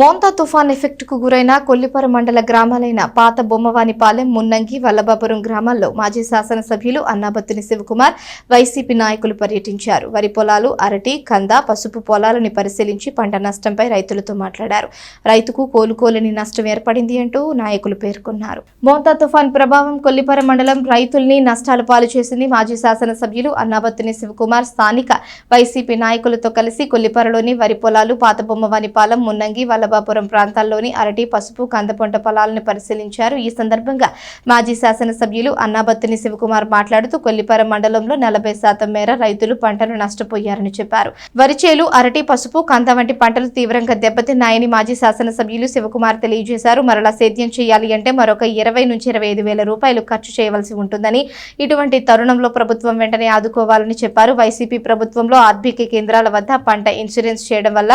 మోంతా తుఫాన్ ఎఫెక్ట్కు గురైన కొల్లిపర మండల గ్రామాలైన పాత బొమ్మవానిపాలెం మున్నంగి వల్లభాపురం గ్రామాల్లో మాజీ శాసనసభ్యులు అన్నాబత్తుని శివకుమార్ వైసీపీ నాయకులు పర్యటించారు. వరి పొలాలు అరటి కంద పసుపు పొలాలను పరిశీలించి పంట నష్టంపై రైతులతో మాట్లాడారు. రైతుకు కోలుకోలేని నష్టం ఏర్పడింది అంటూ నాయకులు పేర్కొన్నారు. మోంతా తుఫాన్ ప్రభావం కొల్లిపర మండలం రైతుల్ని నష్టాల పాలు చేసింది మాజీ శాసనసభ్యులు అన్నాబత్తుని శివకుమార్. స్థానిక వైసీపీ నాయకులతో కలిసి కొల్లిపరలోని వరి పొలాలు పాత బొమ్మవానిపాలెం మున్నంగి వల్ల కడబాపురం ప్రాంతాల్లోని అరటి పసుపు కంద పంట పొలాలను పరిశీలించారు. ఈ సందర్భంగా మాజీ శాసనసభ్యులు అన్నాబత్తిని శివకుమార్ మాట్లాడుతూ కొల్లిపర మండలంలో నలభై శాతం మేర రైతులు పంటను నష్టపోయారని చెప్పారు. వరిచేలు అరటి పసుపు కంద వంటి పంటలు తీవ్రంగా దెబ్బతిన్నాయని మాజీ శాసనసభ్యులు శివకుమార్ తెలియజేశారు. మరలా సేద్యం చేయాలి అంటే మరొక ఇరవై నుంచి ఇరవై ఐదు వేల రూపాయలు ఖర్చు చేయవలసి ఉంటుందని ఇటువంటి తరుణంలో ప్రభుత్వం వెంటనే ఆదుకోవాలని చెప్పారు. వైసీపీ ప్రభుత్వంలో ఆర్బీకే కేంద్రాల వద్ద పంట ఇన్సూరెన్స్ చేయడం వల్ల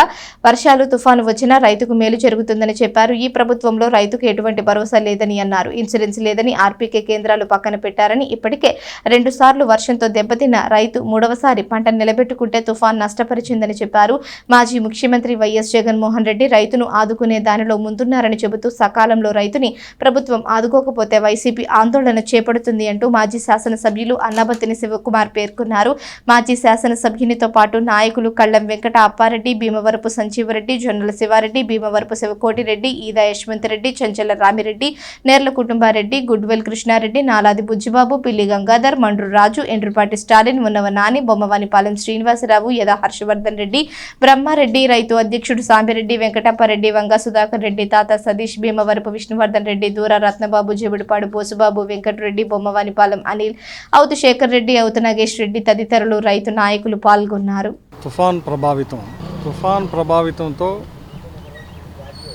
వర్షాలు తుఫాను వచ్చినా రైతుకు మేలు జరుగుతుందని చెప్పారు. ఈ ప్రభుత్వంలో రైతుకు ఎటువంటి భరోసా లేదని అన్నారు. ఇన్సూరెన్స్ లేదని ఆర్పీకే కేంద్రాలు పక్కన పెట్టారని ఇప్పటికే రెండు సార్లు వర్షంతో దెబ్బతిన్న రైతు మూడవసారి పంట నిలబెట్టుకుంటే తుఫాన్ నష్టపరిచిందని చెప్పారు. మాజీ ముఖ్యమంత్రి వైఎస్ జగన్మోహన్ రెడ్డి రైతును ఆదుకునే దానిలో ముందున్నారని చెబుతూ సకాలంలో రైతుని ప్రభుత్వం ఆదుకోకపోతే వైసీపీ ఆందోళన చేపడుతుంది అంటూ మాజీ శాసనసభ్యులు అన్నబత్తిని శివకుమార్ పేర్కొన్నారు. మాజీ శాసనసభ్యునితో పాటు నాయకులు కళ్ళం వెంకట అప్పారెడ్డి భీమవరపు సంజీవరెడ్డి జొన్నల శివారెడ్డి భీమవరపు శివకోటిరెడ్డి ఈదా యశ్వంతరెడ్డి చంచల రామిరెడ్డి నేర్ల కుటుంబారెడ్డి గుడ్వెల్ కృష్ణారెడ్డి నాలాది బుజ్జిబాబు పిల్లి గంగాధర్ మండ్రు రాజు ఎండ్రుపాటి స్టాలిన్ ఉన్నవ నాని బొమ్మవానిపాలెం శ్రీనివాసరావు యదా హర్షవర్ధన్ రెడ్డి బ్రహ్మారెడ్డి రైతు అధ్యక్షుడు సాంబిరెడ్డి వెంకటప్పారెడ్డి వంగ సుధాకర్ రెడ్డి తాత సతీష్ భీమవరపు విష్ణువర్ధన్ రెడ్డి దూర రత్నబాబు జెబుడిపాడు బోసుబాబు వెంకటరెడ్డి బొమ్మవానిపాలెం అనిల్ అవుతు శేఖర్ రెడ్డి అవుతు నాగేష్ రెడ్డి తదితరులు రైతు నాయకులు పాల్గొన్నారు. తుఫాన్ ప్రభావితం. తుఫాన్ ప్రభావితంతో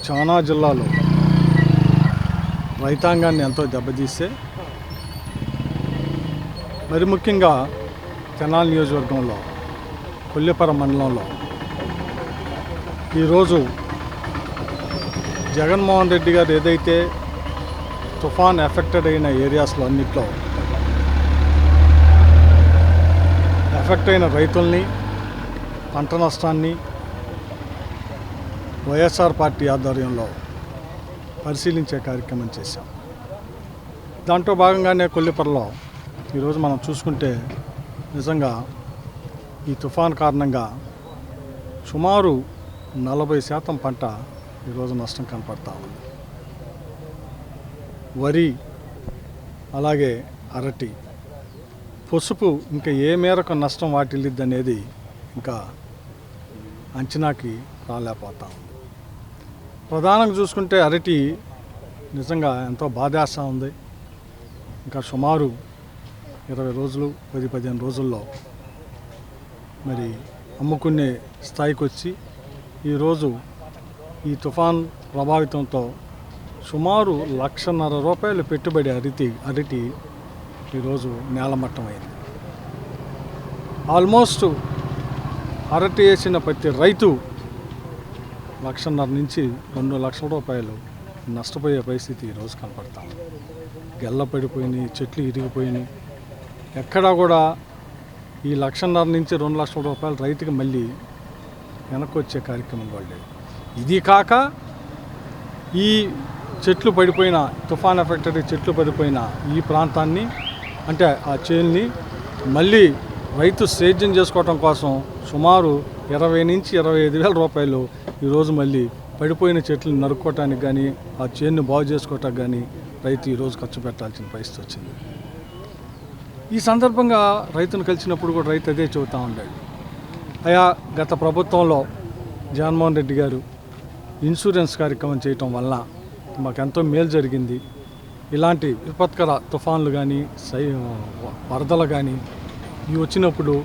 చాలా జిల్లాలో రైతాంగాన్ని ఎంతో దెబ్బతీస్తే మరి ముఖ్యంగా తెనాలి నియోజకవర్గంలో కొల్లిపర మండలంలో ఈరోజు జగన్మోహన్ రెడ్డి గారు ఏదైతే తుఫాన్ ఎఫెక్టెడ్ అయిన ఏరియాస్లో అన్నిట్లో ఎఫెక్ట్ అయిన రైతుల్ని పంట నష్టాన్ని వైఎస్ఆర్ పార్టీ ఆధ్వర్యంలో పరిశీలించే కార్యక్రమం చేశాం. దాంట్లో భాగంగానే కొల్లిపరలో ఈరోజు మనం చూసుకుంటే నిజంగా ఈ తుఫాన్ కారణంగా సుమారు నలభై శాతం పంట ఈరోజు నష్టం కనపడతా ఉంది. వరి అలాగే అరటి పసుపు ఇంకా ఏ మేరకు నష్టం వాటిల్లిద్ది అనేది ఇంకా అంచనాకి రాలేకపోతా ఉంది. ప్రధానంగా చూసుకుంటే అరటి నిజంగా ఎంతో బాధేస్తూ ఉంది. ఇంకా సుమారు ఇరవై రోజులు పది పదిహేను రోజుల్లో మరి అమ్ముకునే స్థాయికి వచ్చి ఈరోజు ఈ తుఫాన్ ప్రభావితంతో సుమారు లక్షన్నర రూపాయలు పెట్టుబడి అరితి అరటి ఈరోజు నేలమట్టం అయింది. ఆల్మోస్ట్ అరటి వేసిన ప్రతి రైతు లక్షన్నర నుంచి రెండు లక్షల రూపాయలు నష్టపోయే పరిస్థితి ఈరోజు కనపడతాం గెల్ల పడిపోయినాయి చెట్లు ఇరిగిపోయినాయి. ఎక్కడా కూడా ఈ లక్షన్నర నుంచి రెండు లక్షల రూపాయలు రైతుకి మళ్ళీ వెనక్కి వచ్చే కార్యక్రమం వాళ్ళు ఇది కాక ఈ చెట్లు పడిపోయిన తుఫాన్ ఎఫెక్టెడ్ చెట్లు పడిపోయిన ఈ ప్రాంతాన్ని అంటే ఆ చేల్ని మళ్ళీ రైతు సేద్యం చేసుకోవటం కోసం సుమారు ఇరవై నుంచి ఇరవై ఐదు వేల రూపాయలు ఈరోజు మళ్ళీ పడిపోయిన చెట్లను నరుక్కోవటానికి కానీ ఆ చేనుని బాగు చేసుకోవటానికి కానీ రైతు ఈరోజు ఖర్చు పెట్టాల్సిన పరిస్థితి వచ్చింది. ఈ సందర్భంగా రైతును కలిసినప్పుడు కూడా రైతు అదే చెబుతూ ఉండేది అయా గత ప్రభుత్వంలో జగన్మోహన్ రెడ్డి గారు ఇన్సూరెన్స్ కార్యక్రమం చేయటం వల్ల మాకు ఎంతో మేలు జరిగింది. ఇలాంటి విపత్కర తుఫాన్లు కానీ సై వరదలు కానీ ఇవి వచ్చినప్పుడు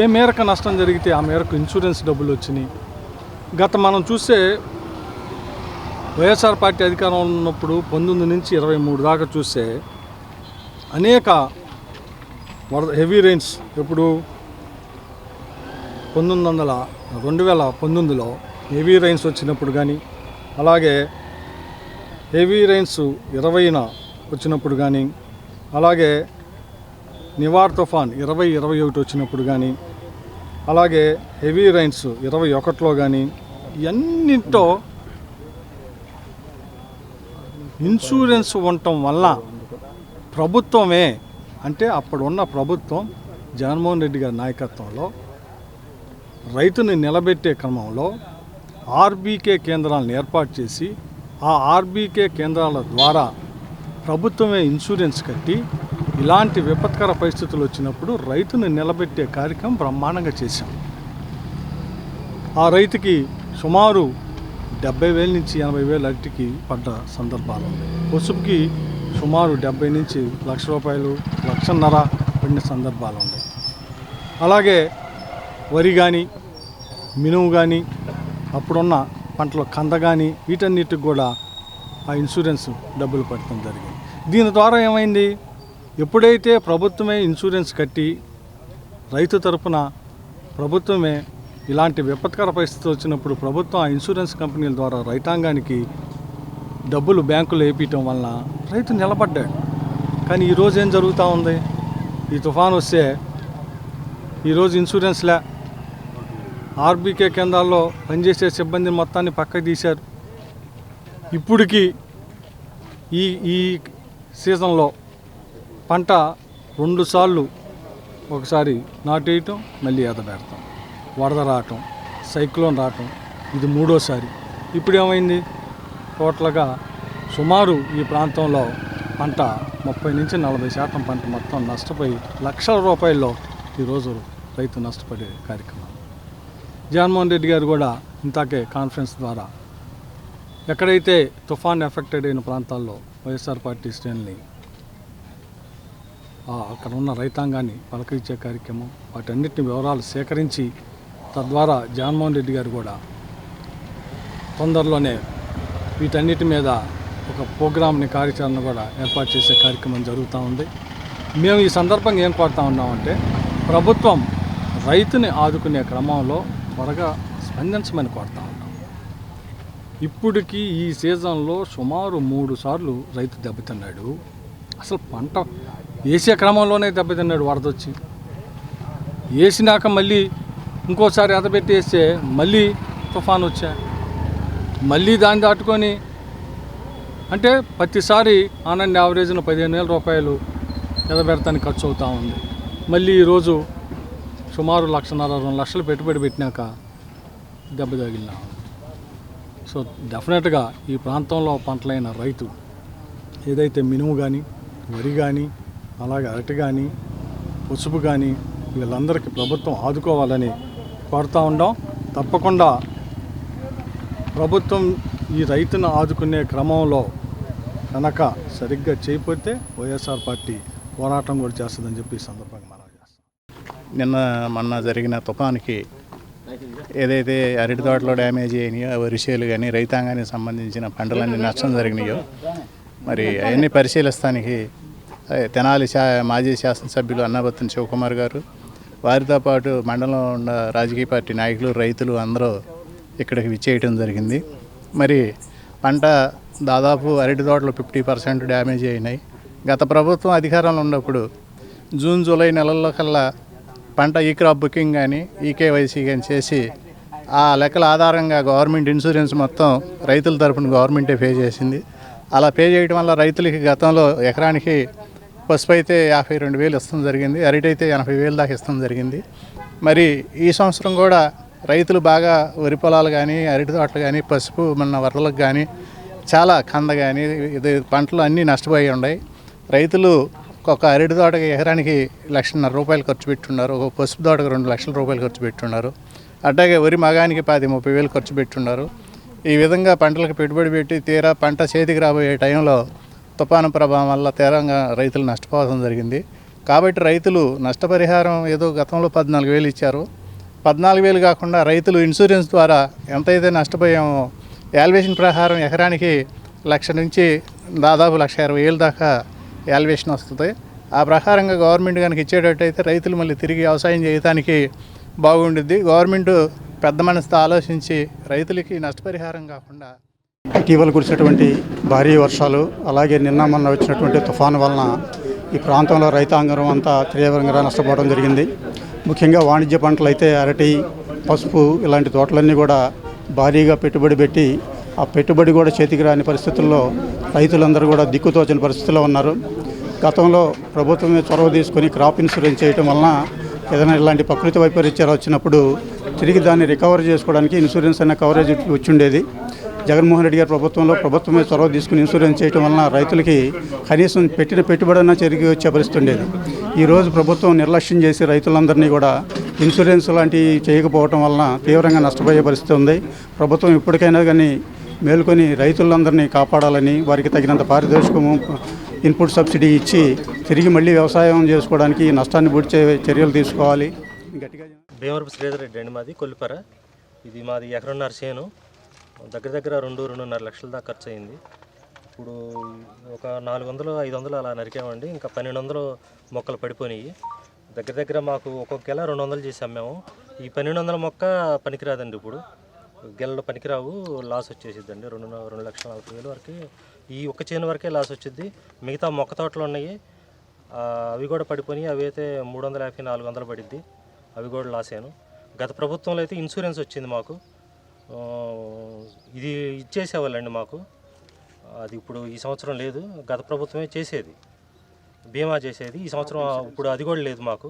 ఏ మేరకు నష్టం జరిగితే ఆ మేరకు ఇన్సూరెన్స్ డబ్బులు వచ్చినాయి. గత మనం చూస్తే వైఎస్ఆర్ పార్టీ అధికారం ఉన్నప్పుడు పంతొమ్మిది నుంచి ఇరవై మూడు దాకా చూస్తే అనేక వరద హెవీ రైన్స్ ఎప్పుడు పంతొమ్మిది వందల రెండు వేల పంతొమ్మిదిలో హెవీ రైన్స్ వచ్చినప్పుడు కానీ అలాగే హెవీ రైన్స్ ఇరవైన వచ్చినప్పుడు కానీ అలాగే నివార్ తుఫాన్ ఇరవై ఇరవై ఒకటి వచ్చినప్పుడు కానీ అలాగే హెవీ రైన్స్ ఇరవై ఒకటిలో కానీ ఇవన్నింటితో ఇన్సూరెన్స్ ఉండటం వల్ల ప్రభుత్వమే అంటే అప్పుడున్న ప్రభుత్వం జగన్మోహన్ రెడ్డి గారి నాయకత్వంలో రైతుని నిలబెట్టే క్రమంలో ఆర్బీకే కేంద్రాలను ఏర్పాటు చేసి ఆ ఆర్బీకే కేంద్రాల ద్వారా ప్రభుత్వమే ఇన్సూరెన్స్ కట్టి ఇలాంటి విపత్కర పరిస్థితులు వచ్చినప్పుడు రైతుని నిలబెట్టే కార్యక్రమం బ్రహ్మాండంగా చేశాం. ఆ రైతుకి సుమారు డెబ్బై వేల నుంచి ఎనభై వేల అరటికి పడ్డ సందర్భాలు. ఉన్నాయి పసుపుకి సుమారు డెబ్బై నుంచి లక్ష రూపాయలు లక్షన్నర పడిన సందర్భాలు ఉన్నాయి. అలాగే వరి కానీ మినుము కానీ అప్పుడున్న పంటలో కంద కానీ వీటన్నిటికి కూడా ఆ ఇన్సూరెన్స్ డబ్బులు పడటం జరిగింది. దీని ద్వారా ఏమైంది? ఎప్పుడైతే ప్రభుత్వమే ఇన్సూరెన్స్ కట్టి రైతు తరపున ప్రభుత్వమే ఇలాంటి విపత్కర పరిస్థితి వచ్చినప్పుడు ప్రభుత్వం ఆ ఇన్సూరెన్స్ కంపెనీల ద్వారా రైతాంగానికి డబ్బులు బ్యాంకులు వేపించడం వలన రైతు నిలబడ్డాడు. కానీ ఈరోజు ఏం జరుగుతూ ఉంది? ఈ తుఫాన్ వస్తే ఈరోజు ఇన్సూరెన్స్లే ఆర్బీకే కేంద్రాల్లో పనిచేసే సిబ్బంది మొత్తాన్ని పక్కకు తీశారు. ఇప్పటికీ ఈ ఈ సీజన్లో పంట రెండుసార్లు ఒకసారి నాటేయటం మళ్ళీ ఎదబెడతాం వరద రావటం సైక్లోన్ రావటం ఇది మూడోసారి. ఇప్పుడు ఏమైంది టోటల్గా సుమారు ఈ ప్రాంతంలో పంట ముప్పై నుంచి నలభై శాతం పంట మొత్తం నష్టపోయి లక్షల రూపాయల్లో ఈరోజు రైతు నష్టపడే కార్యక్రమం. జగన్మోహన్ రెడ్డి గారు కూడా ఇంతాకే కాన్ఫరెన్స్ ద్వారా ఎక్కడైతే తుఫాన్ ఎఫెక్టెడ్ అయిన ప్రాంతాల్లో వైఎస్ఆర్ పార్టీ శ్రేణుల్ని అక్కడ ఉన్న రైతాంగాన్ని పలకరించే కార్యక్రమం వాటన్నిటిని వివరాలు సేకరించి తద్వారా జగన్మోహన్ రెడ్డి గారు కూడా తొందరలోనే వీటన్నిటి మీద ఒక ప్రోగ్రామ్ని కార్యాచరణ కూడా ఏర్పాటు చేసే కార్యక్రమం జరుగుతూ ఉంది. మేము ఈ సందర్భంగా ఏం కోరుతా ఉన్నామంటే ప్రభుత్వం రైతుని ఆదుకునే క్రమంలో త్వరగా స్పందించమని కోరుతా ఉన్నాం. ఇప్పటికీ ఈ సీజన్లో సుమారు మూడు సార్లు రైతు దెబ్బతిన్నాడు. అసలు పంట వేసే క్రమంలోనే దెబ్బతిన్నాడు వరద వచ్చి వేసినాక మళ్ళీ ఇంకోసారి ఎదబెట్టి వేస్తే మళ్ళీ తుఫాన్ వచ్చా మళ్ళీ దాన్ని దాటుకొని అంటే ప్రతిసారి ఆనంద్ యావరేజ్ను పదిహేను వేల రూపాయలు ఎదబెడతానికి ఖర్చు అవుతూ ఉంది. మళ్ళీ ఈరోజు సుమారు లక్షన్నర రెండు లక్షలు పెట్టుబడి పెట్టినాక దెబ్బ తగిలినా సో డెఫినెట్గా ఈ ప్రాంతంలో పంటలైన రైతు ఏదైతే మినుము కానీ వరి కానీ అలాగే అరటి కానీ పసుపు కానీ వీళ్ళందరికీ ప్రభుత్వం ఆదుకోవాలని కోరుతూ ఉండాం. తప్పకుండా ప్రభుత్వం ఈ రైతును ఆదుకునే క్రమంలో కనుక సరిగ్గా చేయకపోతే వైఎస్ఆర్ పార్టీ పోరాటం కూడా చేస్తుందని చెప్పి ఈ సందర్భంగా మనం చేస్తాం. నిన్న మొన్న జరిగిన తుఫానికి ఏదైతే అరటి తోటలో డ్యామేజ్ అయినాయో వరిసేలు కానీ రైతాంగానికి సంబంధించిన పంటలన్నీ నష్టం జరిగినాయో మరి అవన్నీ పరిశీలిస్తానికి తెనాలి శా మాజీ శాసనసభ్యులు అన్నాబత్తిన శివకుమార్ గారు వారితో పాటు మండలంలో ఉన్న రాజకీయ పార్టీ నాయకులు రైతులు అందరూ ఇక్కడికి విచ్చేయటం జరిగింది. మరి పంట దాదాపు అరటి తోటలు ఫిఫ్టీ పర్సెంట్ డ్యామేజ్ అయినాయి. గత ప్రభుత్వం అధికారంలో ఉన్నప్పుడు జూన్ జూలై నెలల్లో కల్లా పంట ఈ క్రాప్ బుకింగ్ కానీ ఈకేవైసీ కానీ చేసి ఆ లెక్కల ఆధారంగా గవర్నమెంట్ ఇన్సూరెన్స్ మొత్తం రైతుల తరఫున గవర్నమెంటే పే చేసింది. అలా పే చేయడం వల్ల రైతులకి గతంలో ఎకరానికి పసుపు అయితే యాభై రెండు వేలు ఇస్తాం జరిగింది అరటి అయితే ఎనభై వేలు దాకా ఇస్తాం జరిగింది. మరి ఈ సంవత్సరం కూడా రైతులు బాగా వరి పొలాలు కానీ అరటి తోటలు కానీ పసుపు మన వరలకు కానీ చాలా కంద కానీ ఇది పంటలు అన్నీ నష్టపోయి ఉన్నాయి. రైతులు ఒక అరటి తోటకి ఎకరానికి లక్షన్నర రూపాయలు ఖర్చు పెట్టున్నారు ఒక పసుపు తోటకు రెండు లక్షల రూపాయలు ఖర్చు పెట్టున్నారు. అట్లాగే వరి మగానికి పది ముప్పై వేలు ఖర్చు పెట్టున్నారు. ఈ విధంగా పంటలకు పెట్టుబడి పెట్టి తీరా పంట చేతికి రాబోయే టైంలో తుఫాను ప్రభావం వల్ల తీవ్రంగా రైతులు నష్టపోవడం జరిగింది. కాబట్టి రైతులు నష్టపరిహారం ఏదో గతంలో పద్నాలుగు వేలు ఇచ్చారు. పద్నాలుగు వేలు కాకుండా రైతులు ఇన్సూరెన్స్ ద్వారా ఎంతైతే నష్టపోయామో యాల్వేషన్ ప్రకారం ఎకరానికి లక్ష నుంచి దాదాపు లక్ష ఇరవై వేలు దాకా యాల్వేషన్ వస్తుంది. ఆ ప్రకారంగా గవర్నమెంట్ కనుక ఇచ్చేటట్టయితే రైతులు మళ్ళీ తిరిగి వ్యవసాయం చేయడానికి బాగుండుద్ది. గవర్నమెంట్ పెద్ద మనసుతో ఆలోచించి రైతులకి నష్టపరిహారం కాకుండా ఇటీవల కురిసినటువంటి భారీ వర్షాలు అలాగే నిన్న మొన్న వచ్చినటువంటి తుఫాను వలన ఈ ప్రాంతంలో రైతాంగం అంతా తీవ్రంగా నష్టపోవడం జరిగింది. ముఖ్యంగా వాణిజ్య పంటలు అయితే అరటి పసుపు ఇలాంటి తోటలన్నీ కూడా భారీగా పెట్టుబడి పెట్టి ఆ పెట్టుబడి కూడా చేతికి రాని పరిస్థితుల్లో రైతులందరూ కూడా దిక్కుతోచని పరిస్థితుల్లో ఉన్నారు. గతంలో ప్రభుత్వమే చొరవ తీసుకొని క్రాప్ ఇన్సూరెన్స్ చేయటం వలన ఏదైనా ఇలాంటి ప్రకృతి వైపరీత్యాలు వచ్చినప్పుడు తిరిగి దాన్ని రికవర్ చేసుకోవడానికి ఇన్సూరెన్స్ అనే కవరేజ్ వచ్చిండేది జగన్మోహన్ రెడ్డి గారి ప్రభుత్వంలో ప్రభుత్వమే చొరవ తీసుకుని ఇన్సూరెన్స్ చేయడం వలన రైతులకి కనీసం పెట్టిన పెట్టుబడన్నా చెరిగి వచ్చే పరిస్థితి ఉండేది. ఈరోజు ప్రభుత్వం నిర్లక్ష్యం చేసి రైతులందరినీ కూడా ఇన్సూరెన్స్ లాంటివి చేయకపోవటం వలన తీవ్రంగా నష్టపోయే పరిస్థితి ఉంది. ప్రభుత్వం ఇప్పటికైనా కానీ మేల్కొని రైతులందరినీ కాపాడాలని వారికి తగినంత పారితోషికము ఇన్పుట్ సబ్సిడీ ఇచ్చి తిరిగి మళ్ళీ వ్యవసాయం చేసుకోవడానికి నష్టాన్ని పూడ్చే చర్యలు తీసుకోవాలి. గట్టిగా భీమవరపు శ్రీధర్ రెడ్డి అండి మాది కొల్లిపర. ఇది మాది ఎకరన్నర చేను. దగ్గర దగ్గర రెండు రెండున్నర లక్షల దాకా ఖర్చు అయింది ఇప్పుడు ఒక నాలుగు వందలు ఐదు వందలు అలా నరికామండి. ఇంకా పన్నెండు వందలు మొక్కలు పడిపోయినాయి. దగ్గర దగ్గర మాకు ఒక్కొక్క గెల రెండు వందలు చేసి అమ్మాము ఈ పన్నెండు వందల మొక్క పనికిరాదండి ఇప్పుడు. గెలలు పనికిరావు లాస్ వచ్చేసిద్దండి. రెండు రెండు లక్షల నలభై వేలు వరకు ఈ ఒక్క చేను వరకే లాస్ వచ్చింది మిగతా మొక్క తోటలు ఉన్నాయి. అవి కూడా పడిపోయి అవి అయితే మూడు వందల యాభై నాలుగు వందలు పడిద్ది. అవి కూడా లాస్ అయ్యాను. గత ప్రభుత్వంలో అయితే ఇన్సూరెన్స్ వచ్చింది మాకు. ఇది ఇచ్చేసేవాళ్ళండి మాకు. అది ఇప్పుడు ఈ సంవత్సరం లేదు. గత ప్రభుత్వమే చేసేది. బీమా చేసేది. ఈ సంవత్సరం ఇప్పుడు అది కూడా లేదు మాకు.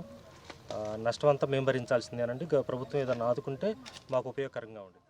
నష్టం అంతా మేము భరించాల్సిందేనండి. ప్రభుత్వం ఏదైనా ఆదుకుంటే మాకు ఉపయోగకరంగా ఉండేది.